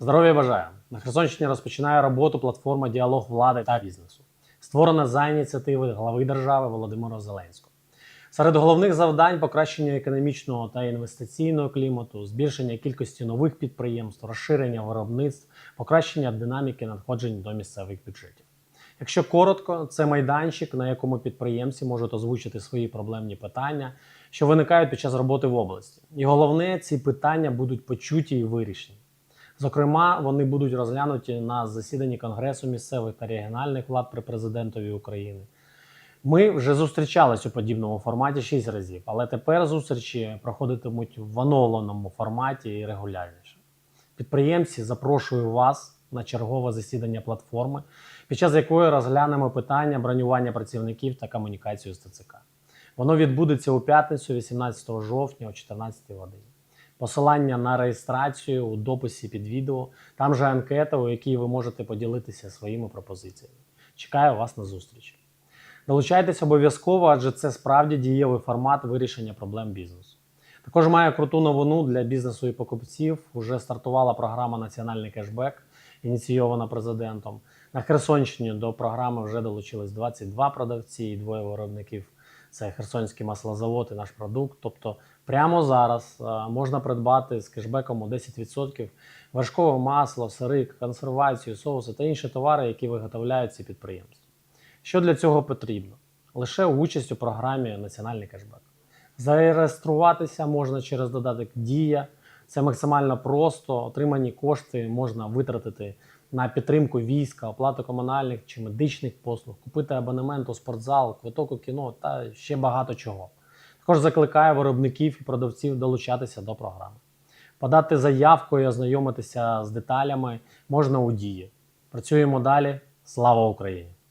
Здоров'я бажаю! На Херсонщині розпочинає роботу платформа Діалог влади та бізнесу, створена за ініціативи глави держави Володимира Зеленського. Серед головних завдань покращення економічного та інвестиційного клімату, збільшення кількості нових підприємств, розширення виробництв, покращення динаміки надходжень до місцевих бюджетів. Якщо коротко, це майданчик, на якому підприємці можуть озвучити свої проблемні питання, що виникають під час роботи в області. І головне, ці питання будуть почуті і вирішені. Зокрема, вони будуть розглянуті на засіданні Конгресу місцевих та регіональних влад при президентові України. Ми вже зустрічались у подібному форматі шість разів, але тепер зустрічі проходитимуть в оновленому форматі і регулярніше. Підприємці, запрошую вас на чергове засідання платформи, під час якої розглянемо питання бронювання працівників та комунікацію з ТЦК. Воно відбудеться у п'ятницю, 18 жовтня о 14 годині. Посилання на реєстрацію у дописі під відео, там же анкета, у якій ви можете поділитися своїми пропозиціями. Чекаю вас на зустрічі. Долучайтесь обов'язково, адже це справді дієвий формат вирішення проблем бізнесу. Також маю круту новину для бізнесу і покупців. Уже стартувала програма Національний кешбек, ініційована президентом. На Херсонщині до програми вже долучились 22 продавці і двоє виробників. Це Херсонський маслозавод і наш продукт. Тобто, прямо зараз е, можна придбати з кешбеком у 10% вершкове масло, сири, консервацію, соуси та інші товари, які виготовляють ці підприємства. Що для цього потрібно? Лише участь у програмі Національний кешбек. Зареєструватися можна через додаток Дія. Це максимально просто. Отримані кошти можна витратити на підтримку війська, оплату комунальних чи медичних послуг, купити абонемент у спортзал, квиток у кіно та ще багато чого. Також закликаю виробників і продавців долучатися до програми. Подати заявку і ознайомитися з деталями можна у дії. Працюємо далі. Слава Україні!